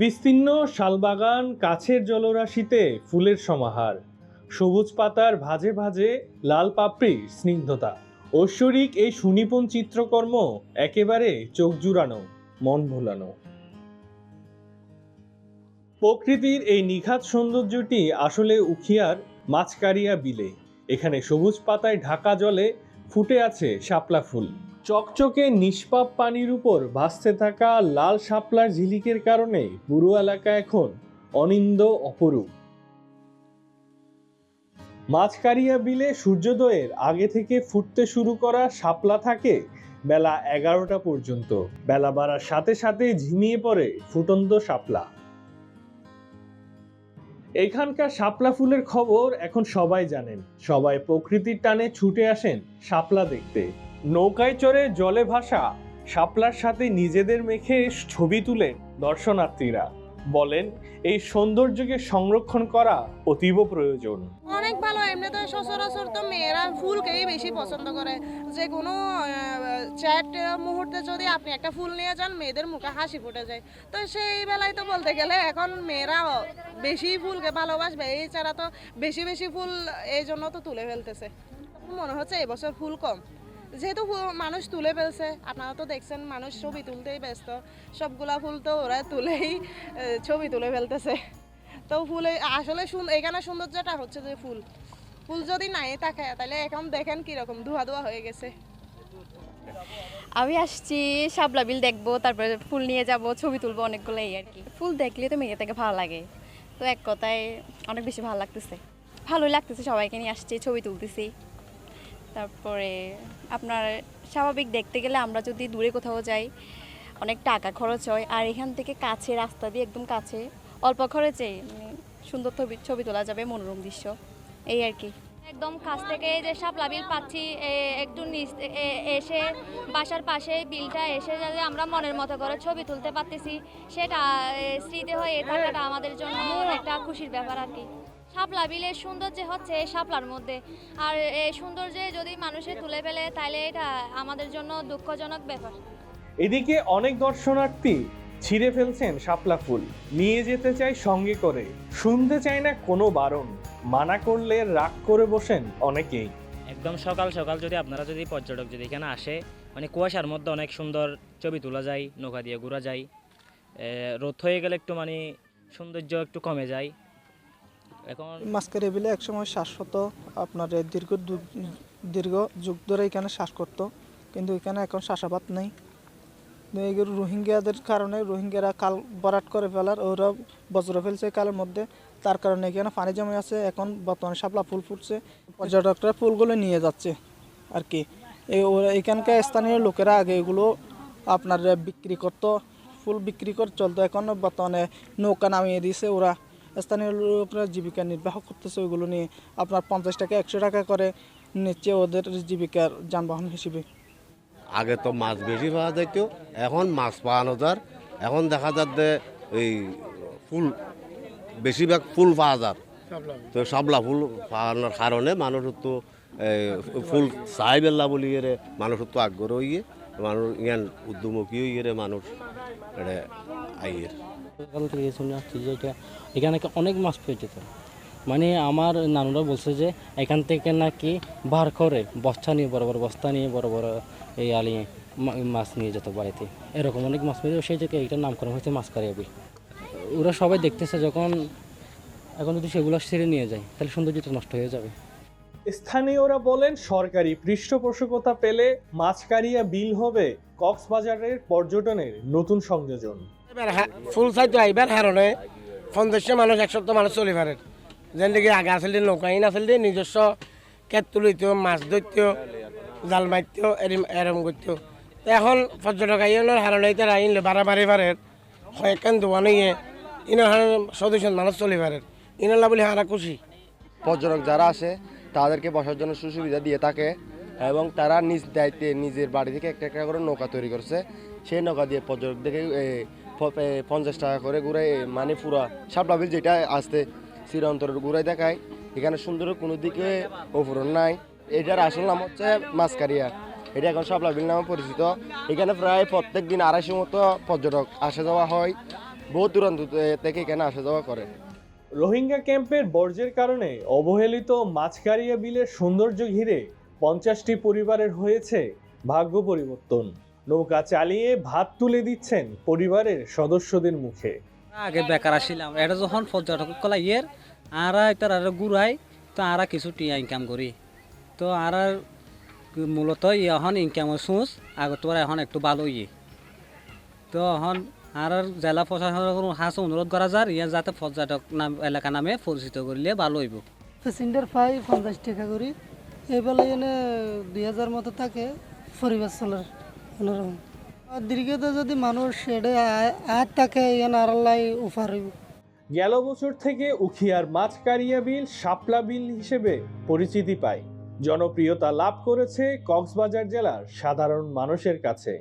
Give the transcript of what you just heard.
বিস্তীর্ণ শালবাগান কাছের জলরাশিতে ফুলের সমাহার। সবুজ পাতার ভাজে ভাজে লাল পাপড়ির স্নিগ্ধতা। ঐশ্বরিক এই সুনিপুণ চিত্রকর্ম একেবারে চোখ জুড়ানো, মন ভোলানো। প্রকৃতির এই নিখাত সৌন্দর্যটি আসলে উখিয়ার মাছকারিয়া বিলে। এখানে সবুজ পাতায় ঢাকা জলে ফুটে আছে শাপলা ফুল। চকচকে নিষ্পাপ পানির উপর ভাসতে থাকা লাল শাপলার ঝিলিকের কারণে পুরো এলাকা এখন অনিন্দ অপরূপ। মাঝকারিয়া বিলে সূর্যোদয়ের আগে থেকে ফুটতে শুরু করা শাপলা থাকে বেলা এগারোটা পর্যন্ত। বেলা বাড়ার সাথে সাথে ঝিমিয়ে পড়ে ফুটন্ত শাপলা। এখানকার শাপলা ফুলের খবর এখন সবাই জানেন। সবাই প্রকৃতির টানে ছুটে আসেন শাপলা দেখতে। নৌকায় চড়ে জলে ভাসা শাপলার সাথে নিজেদের মেখে ছবি তুলেন দর্শনার্থীরা। বলেন, এই সৌন্দর্যকে সংরক্ষণ করা অতীব প্রয়োজন। অনেক ভালো, এমনিতে সচরাচর তো মেয়েরা ফুলকেই বেশি পছন্দ করে। যে কোনো চ্যাট মুহূর্তে যদি আপনি একটা ফুল নিয়ে যান, মেয়েদের মুখে হাসি ফুটে যায়। তো সেই বেলায় তো বলতে গেলে এখন মেয়েরা বেশি ফুলকে ভালোবাসবে। এই ছাড়া তো বেশি বেশি ফুল এই জন্য তো তুলে ফেলতেছে। মনে হচ্ছে এবছর ফুল কম। যেহেতু মানুষ তুলে ফেলছে আপনারা তো দেখছেন মানুষ ছবি তুলতেই ব্যস্ত। সবগুলা ফুল তো ওরা তুলেই ছবি তুলে ফেলতেছে। তো ফুলে আসলে এখানে সৌন্দর্যটা হচ্ছে যে ফুল। ফুল যদি নাই থাকে তাহলে এখন দেখেন কীরকম ধোয়া ধোয়া হয়ে গেছে। আমি আসছি শাপলা বিল দেখব তারপরে ফুল নিয়ে যাব ছবি তুলবো অনেকগুলো এই আর কি। ফুল দেখলে তো মেয়ে থেকে ভালো লাগে। তো এক কথায় অনেক বেশি ভালো লাগতেছে। ভালোই লাগতেছে সবাইকে নিয়ে আসছি ছবি তুলতেছি। তারপরে আপনার স্বাভাবিক দেখতে গেলে আমরা যদি দূরে কোথাও যাই, অনেক টাকা খরচ হয়, আর এখান থেকে কাছে, রাস্তা দিয়ে একদম কাছে, অল্প খরচে মানে সুন্দর ছবি ছবি তোলা যাবে মনোরম দৃশ্য। এই আর কি। একদম কাছ থেকে যে শাপলা পাচ্ছি একটু নিচ এসে বাসার পাশে বিলটা এসে যাতে আমরা মনের মতো করে ছবি তুলতে পারতেছি। সেটা স্মৃতি হয়ে থাকাটা আমাদের জন্য। একটা খুশির ব্যাপার আর কি। শাপলা বিলের সৌন্দর্য হচ্ছে এই শাপলার মধ্যে। আর এই সৌন্দর্যে যদি মানুষে তুলে ফেলে তাহলে এটা আমাদের জন্য দুঃখজনক ব্যাপার। এদিকে অনেক দর্শনার্থী ছিঁড়ে ফেলছেন শাপলা ফুল। নিয়ে যেতে চাই সঙ্গে করে। শুনতে চায় না কোনো বারণ। মানা করলে রাগ করে বসেন অনেকেই। একদম সকাল সকাল যদি আপনারা যদি পর্যটক যদি এখানে আসে মানে কুয়াশার মধ্যে অনেক সুন্দর ছবি তোলা যায় নৌকা দিয়ে ঘোরা যায়। রোদ হয়ে গেলে একটু মানে সৌন্দর্য একটু কমে যায়। মাস্কের বিলে একসময় শাশ্বত আপনার দীর্ঘ দীর্ঘ যুগ ধরে এখানে শ্বাস করত। কিন্তু এখানে এখন শ্বাসাপাত নেই। এই রোহিঙ্গাদের কারণে রোহিঙ্গারা কাল বরাট করে ফেলার, ওরা বজ্র ফেলছে কালের মধ্যে। তার কারণে এখানে পানি জমে আছে। এখন বর্তমানে শাপলা ফুল ফুটছে। পর্যটকরা ফুলগুলো নিয়ে যাচ্ছে আর কি এখানকার স্থানীয় লোকেরা আগে এগুলো আপনার বিক্রি করতো। ফুল বিক্রি করে চলতো। এখন বর্তমানে নৌকা নামিয়ে দিয়েছে ওরা। স্থানীয় লোকরা জীবিকা নির্বাহ করতেছে, ওইগুলো নিয়ে আপনার পঞ্চাশ টাকা, একশো টাকা করে নিচ্ছে ওদের জীবিকার যানবাহন হিসেবে। আগে তো মাছ বেশি পাওয়া যাইতো, এখন মাছ পাওয়ানো যার। এখন দেখা যাচ্ছে এই ফুল, বেশিরভাগ ফুল পাওয়া যার। তো সাবলা ফুল পাওয়ানোর কারণে মানুষ তো ফুল চাই বেল্লা বলি এরে মানুষ তো আগ্রহ হইয়ে, মানুষ ইয়ান উদ্যমুখী হইয়ে মানুষ এটা আইয়ের। সকাল থেকে শুনে আসছি যে এটা, এখানে নাকি অনেক মাছ পেয়ে যেত মানে আমার নানুরা বলছে যে এখান থেকে নাকি বার করে বস্তা নিয়ে, বড় বড় বস্তা নিয়ে, বড় বড় এই আলিয়ে মাছ নিয়ে যেত বাড়িতে। এরকম অনেক মাছ পেয়ে সেই থেকে এইটার নামকরণ হয়েছে মাছ কারিয়াবি ওরা সবাই দেখতেছে যখন, এখন যদি সেগুলো ছেড়ে নিয়ে যায়, তাহলে সৌন্দর্যটা নষ্ট হয়ে যাবে। স্থানীয়রা বলেন সরকারি পৃষ্ঠপোষকতা পেলে মাছকারিয়া বিল হবে কক্সবাজারের পর্যটনের নতুন সংযোজন। ফুল চাইতো আইবার হারণে পঞ্চাশটা মানুষ এক সপ্তাহ মানুষ চলে পারে যেন দেখি আগে আসলে নৌকাইন আসলে নিজস্ব কেট তুলিত, মাছ ধরত জাল মারত এরম এরম করত এখন পর্যটক আইনের হারণে তারা আইনলে বাড়াবাড়ি পারে কয়েকখান দোকান ইয়ে ইনার সদস্য মানুষ চলি পারে ইনাল্লা বলে হারা খুশি পর্যটক যারা আসে তাদেরকে বসার জন্য সুবিধা দিয়ে থাকে এবং তারা নিজ দায়িত্বে নিজের বাড়ি থেকে একটা একটা করে নৌকা তৈরি করছে। সেই নৌকা দিয়ে পর্যটকদেরকে পঞ্চাশ টাকা করে ঘুরে মানে পুরা শাপলা বিল যেটা আসতে চিরন্তরের ঘুরাই দেখায়। এখানে সুন্দর কোনো দিকে অফুরন নাই। এটার আসল নাম হচ্ছে মাসকারিয়া। এটা এখন শাপলা বিল নামে পরিচিত। এখানে প্রায় প্রত্যেক দিন আড়াইশো মতো পর্যটক আসা যাওয়া হয়। বহু দূরান্ত থেকে এখানে আসা যাওয়া করে। রোহিঙ্গা ক্যাম্পের বর্জ্যের কারণে অবহেলিত মাছকারিয়া বিলের সৌন্দর্য ঘিরে পঞ্চাশটি পরিবারের হয়েছে ভাগ্য পরিবর্তন। নৌকা চালিয়ে ভাত তুলে দিচ্ছেন পরিবারের সদস্যদের মুখে। আগে বেকার আসছিলাম এটা যখন পর্যটক কলা ইয়ের আরা এটা আর ঘুরাই তো আরা কিছু টিয়া ইনকাম করি। তো আর মূলত এখন ইনকামের সোর্স আগত এখন একটু ভালো ইয়ে। তো এখন আর জেলা প্রশাসনের হাস অনুরোধ করা যার ইয়ে যাতে পর্যটক নাম এলাকা নামে পরিচিত করলে ভালো হইব। প্যাসেঞ্জার পাই পঞ্চাশ টাকা করি। এই বেলায় এনে দুই হাজার মতো থাকে পরিবার চলার। আর দীর্ঘত যদি মানুষ সেটা আয় থাকে এখানে আড়ালাই উফার হইব। গেল বছর থেকে উখিয়ার মাছকারিয়া বিল শাপলা বিল হিসেবে পরিচিতি পায়। জনপ্রিয়তা লাভ করেছে কক্সবাজার জেলার সাধারণ মানুষের কাছে।